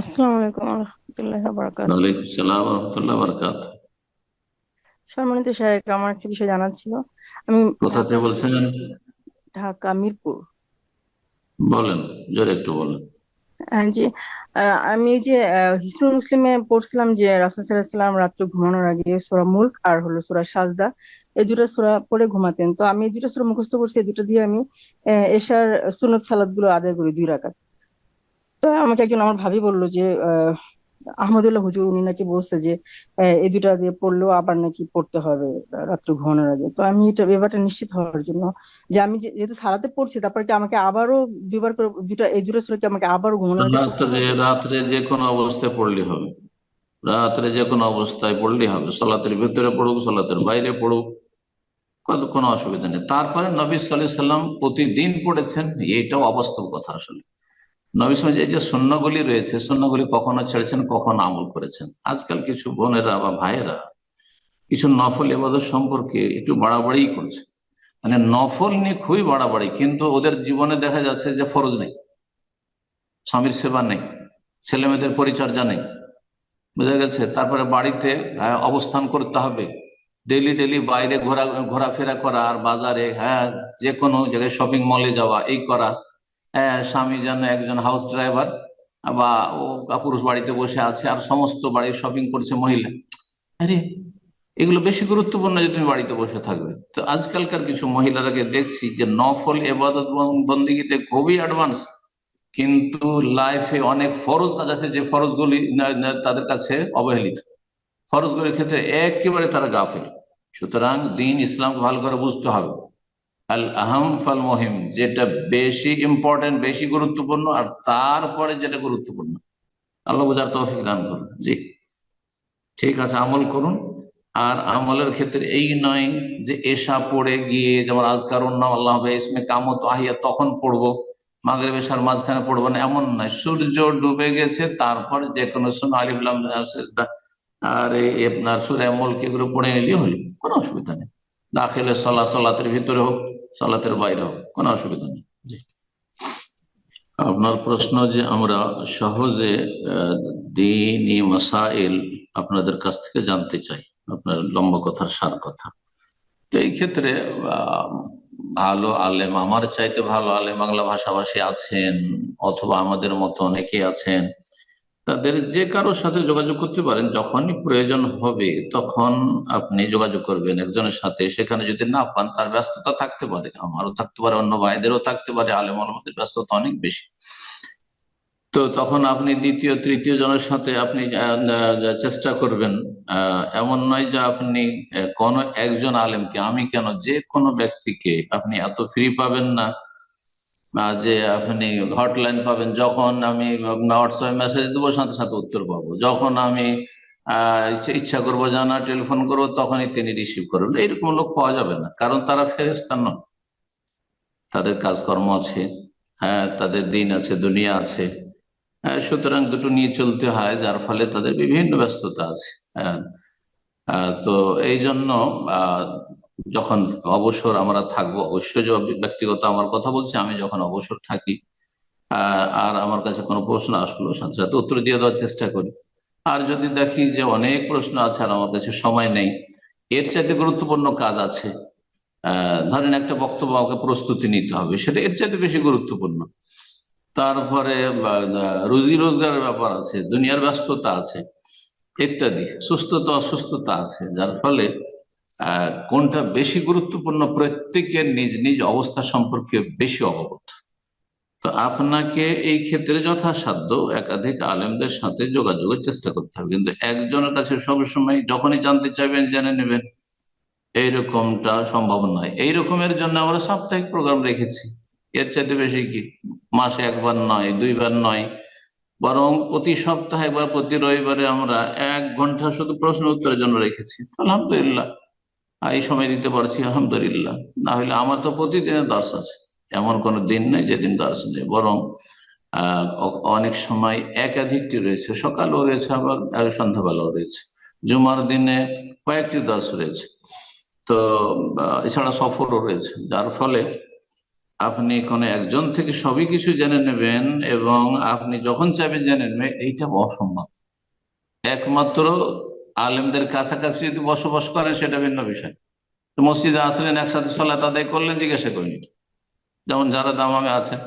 আসসালামু আলাইকুম রহমতুল্লাহ বারাকাত ওয়ালাইকুম সালাম রহমতুল্লাহ বরকাত সম্মানিত সাহেব আমার একটা বিষয় জানার ছিল। আমি কোথা থেকে ঢাকা বলছেন? ঢাকা মিরপুর। বলেন জোরে একটু বলেন। আহ, যে আমি হিসনুল মুসলিমে পড়ছিলাম যে রাসূল সাল্লাল্লাহু রাত্রে ঘুমানোর আগে সূরা মুলক আর হলো সূরা সাজদা এই দুটো সূরা পড়ে ঘুমাতেন। তো আমি এই দুটো সূরা মুখস্থ করছি এই দুটো দিয়ে আমি এশার সুন্নত সালাতগুলো আদায় করি দুই রাকাত। তো আমাকে একজন আমার ভাবি বলল যে আহ, আহমদুল্লাহ হুজুর উনি নাকি বলছে যে এই দুটা দিয়ে পড়লেও আবার নাকি পড়তে হবে রাত্রে ঘুমানোর আগে। তো আমি এটা ব্যাপারটা নিশ্চিত হওয়ার জন্য যে আমি যেহেতু সারাতে পড়ছি তারপরে কি আমাকে আবারও দুইবার করে দুটা এই দুটো সূরা কি আমাকে আবারও ঘুমানোর রাত্রে রাত্রে যে কোনো অবস্থায় পড়লে হবে। রাত্রে যে কোনো অবস্থায় পড়লেই হবে। সলাতের ভিতরে পড়ুক সলাতের বাইরে পড়ুক কত কোনো অসুবিধা নেই। তারপরে নবী সাল্লাম প্রতিদিন পড়েছেন এটাও অবাস্তব কথা আসলে। নবী সাল্লাম যে সন্ন্যগুলি রয়েছে সন্ন্যগুলি কখনো ছেড়েছেন কখনো আমল করেছেন। আজকাল কিছু বোনেরা বা ভাইয়েরা কিছু নফল এবাদত সম্পর্কে একটু বাড়াবাড়ি করছে। মানে নফল নিয়ে খুবই বাড়াবাড়ি কিন্তু ওদের জীবনে দেখা যাচ্ছে যে ফরজ নেই। স্বামীর সেবা নেই ছেলে মেয়েদের পরিচর্যা নেই। বুঝা গেছে? তারপরে বাড়িতে আহ, অবস্থান করতে হবে। ডেলি ডেলি বাইরে ঘোরা ঘোরাফেরা করা আর বাজারে হ্যাঁ যে কোনো জায়গায় শপিং মলে যাওয়া এই করা। হ্যাঁ স্বামী যেন একজন হাউস ড্রাইভার বা ও পুরুষ বাড়িতে বসে আছে আর সমস্ত বাড়ির শপিং করছে মহিলা। আরে, এগুলো বেশি গুরুত্বপূর্ণ যে তুমি বাড়িতে বসে থাকবে। তো আজকালকার কিছু মহিলারাকে দেখছি যে নফল এবাদত বন্দিগিতে খুবই অ্যাডভান্স কিন্তু লাইফে অনেক ফরজ কাজ আছে যে ফরজগুলি তাদের কাছে অবহেলিত। ফরজগুলির ক্ষেত্রে একেবারে তারা গাফেল। সুতরাং দিন ইসলামকে ভালো করে বুঝতে হবে। আল আহম ফাল মহিম, যেটা বেশি ইম্পর্টেন্ট বেশি গুরুত্বপূর্ণ, আর তারপরে যেটা গুরুত্বপূর্ণ। আল্লাহ বুঝার তৌফিক দান করুন। জি। ঠিক আছে, আমল করুন। আর আমলের ক্ষেত্রে এই নয় যে এশা পড়ে গিয়ে, যেমন আজকার নাম আল্লাহ ইসমে কামত আহিয়া তখন পড়ব মাগরে বেশার মাঝখানে পড়ব না, এমন নয়। সূর্য ডুবে গেছে, তারপর যে কোনো সময় আলিফলাম আর এই আপনার সুরে আমলকে এগুলো পড়ে নিলে হলো, কোনো অসুবিধা নেই। দাখিলে সলা, সলাতের ভিতরে হোক সলাতের বাইরে হোক কোনো অসুবিধা নেই। জি। আপনার প্রশ্ন যে আমরা সহজে দিনী মাসাইল আপনাদের কাছ থেকে জানতে চাই আপনার লম্বা কথার সার কথা। তো এই ক্ষেত্রে ভালো আলেম আমার চাইতে ভালো আলেম বাংলা ভাষাভাষী আছেন অথবা আমাদের মতো অনেকে আছেন তাদের যে কারোর সাথে যোগাযোগ করতে পারেন, যখনই প্রয়োজন হবে, তখন আপনি যোগাযোগ করবেন একজনের সাথে। সেখানে যদি না পান, তার ব্যস্ততা থাকতে পারে, আমারও থাকতে পারে, অন্য ভাইদেরও থাকতে পারে আলেম আলমদের ব্যস্ততা অনেক বেশি। তো তখন আপনি দ্বিতীয়, তৃতীয় জনের সাথে আপনি চেষ্টা করবেন এমন নয় যে আপনি কোনো একজন আলেমকে, আমি কেন, যে কোনো ব্যক্তিকে আপনি এত ফ্রি পাবেন না। যে আপনি হটলাইন পাবেন যখন আমি হোয়াটসঅ্যাপে মেসেজ দেবো সাথে সাথে উত্তর পাবো। যখন আমি ইচ্ছা করব জানা টেলিফোন করব তখনই তিনি রিসিভ করবেন। এইরকম লোক পাওয়া যাবে না কারণ তারা ফেরেস্তা নন তাদের কাজকর্ম আছে হ্যাঁ তাদের দিন আছে দুনিয়া আছে। হ্যাঁ, সুতরাং দুটো নিয়ে চলতে হয় যার ফলে তাদের বিভিন্ন ব্যস্ততা আছে হ্যাঁ। তো এই জন্য যখন অবসর আমরা থাকব, অবশ্যই ব্যক্তিগত আমার কথা বলছি, আমি যখন অবসর থাকি, আর আমার কাছে কোনো প্রশ্ন আসলো, সাথে সাথে উত্তর দিয়ে দেওয়ার চেষ্টা করি। আর যদি দেখি যে অনেক প্রশ্ন আছে আর আমার কাছে সময় নেই, এর চাইতে গুরুত্বপূর্ণ কাজ আছে ধরেন একটা বক্তব্য আমাকে প্রস্তুতি নিতে হবে, সেটা এর চাইতে বেশি গুরুত্বপূর্ণ। তারপরে রুজি রোজগারের ব্যাপার আছে, দুনিয়ার ব্যস্ততা আছে, ইত্যাদি, সুস্থতা, অসুস্থতা আছে, যার ফলে কোনটা বেশি গুরুত্বপূর্ণ, প্রত্যেকের নিজ নিজ অবস্থা সম্পর্কে বেশি অবগত। তো আপনাকে এই ক্ষেত্রে যথাসাধ্য একাধিক আলেমদের সাথে যোগাযোগের চেষ্টা করতে হবে। কিন্তু একজনের কাছে সবসময় যখনই জানতে চাইবেন, জেনে নেবেন, এইরকমটা সম্ভব নয়। এইরকমের জন্য আমরা সাপ্তাহিক প্রোগ্রাম রেখেছি। এর চাইতে বেশি কি? মাসে একবার নয়, দুইবার নয়। বরং প্রতি সপ্তাহে বা প্রতি রবিবারে আমরা এক ঘণ্টা শুধু প্রশ্ন উত্তরের জন্য রেখেছি। আলহামদুলিল্লাহ। এই সময় দিতে পারছি, আলহামদুলিল্লাহ। না হলে আমার তো প্রতিদিনের দাস আছে। এমন কোনো দিন নেই যেদিন দাস নেই। বরং অনেক সময় একাধিকটি রয়েছে। সকালও রয়েছে, আবার সন্ধ্যাবেলাও রয়েছে। জুমার দিনে কয়েকটি দাস রয়েছে। তো এছাড়া সফরও রয়েছে। যার ফলে আপনি কোনো একজন থেকে সবই কিছু জেনে নেবেন এবং আপনি যখন চাইবেন জেনে নেবেন, এইটা অসম্ভব। একমাত্র আলেমদের কাছাকাছি যদি বসবাস করেন, সেটা ভিন্ন বিষয়। তো মসজিদে আসলেন, একসাথে সলাত আদায় করলেন, জিজ্ঞাসা করিনি। যেমন যারা দামামে আছেন,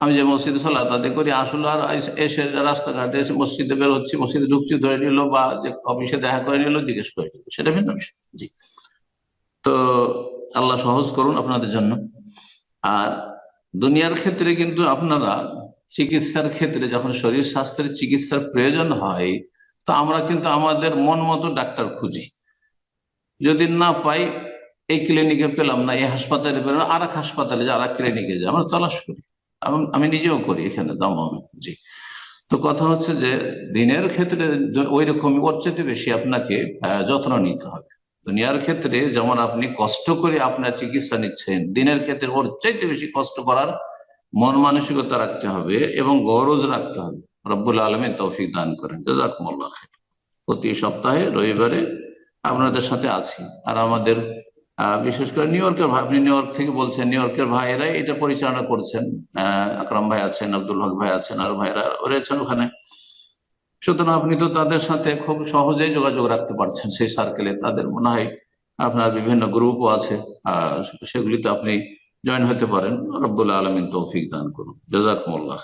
আমি যে মসজিদে সলাত আদায় করি, আসলে আর এসে- রাস্তাঘাটে এসে মসজিদে বের হচ্ছি মসজিদে ঢুকছি, ধরে নিল বা যে অফিসে দেখা করে নিল, জিজ্ঞেস করে নিল। সেটা ভিন্ন বিষয়। জি। তো আল্লাহ সহজ করুন আপনাদের জন্য। আর দুনিয়ার ক্ষেত্রে কিন্তু আপনারা চিকিৎসার ক্ষেত্রে যখন শরীর স্বাস্থ্যের চিকিৎসার প্রয়োজন হয় তো আমরা কিন্তু আমাদের মন মতো ডাক্তার খুঁজি। যদি না পাই, এই ক্লিনিকে পেলাম না, এই হাসপাতালে পেলাম আর এক হাসপাতালে যে আর এক ক্লিনিকে যাই আমরা তলাশ করি। আমি- নিজেও করি এখানে দামামে জি তো কথা হচ্ছে যে, দিনের ক্ষেত্রে ওই রকমই ওর চাইতে বেশি আপনাকে যত্ন নিতে হবে। দুনিয়ার ক্ষেত্রে যেমন আপনি কষ্ট করে আপনার চিকিৎসা নিচ্ছেন, দিনের ক্ষেত্রে ওর চাইতে বেশি কষ্ট করার মন মানসিকতা রাখতে হবে এবং গরজ রাখতে হবে। রব্বুল আলমী তৌফিক দান করেন। জাজাকুমুল্লাহ খাইর। প্রতি সপ্তাহে রবিবারে আপনাদের সাথে আছি। আর আমাদের বিশেষ করে নিউ ইয়র্কের ভাই আপনি নিউ ইয়র্ক থেকে বলছেন, নিউ ইয়র্কের ভাইয়েরা এটা পরিচালনা করছেন। আকরাম ভাই আছেন, আব্দুল হক ভাই আছেন, আর ভাইরা রয়েছেন ওখানে। সুতরাং আপনি তো তাদের সাথে খুব সহজেই যোগাযোগ রাখতে পারছেন সেই সার্কেলে তাদের মনে হয় আপনার বিভিন্ন গ্রুপও আছে। সেগুলিতে আপনি জয়েন হতে পারেন। রব্বুল আলমিন তৌফিক দান করুন। জাজাকুমুল্লাহ।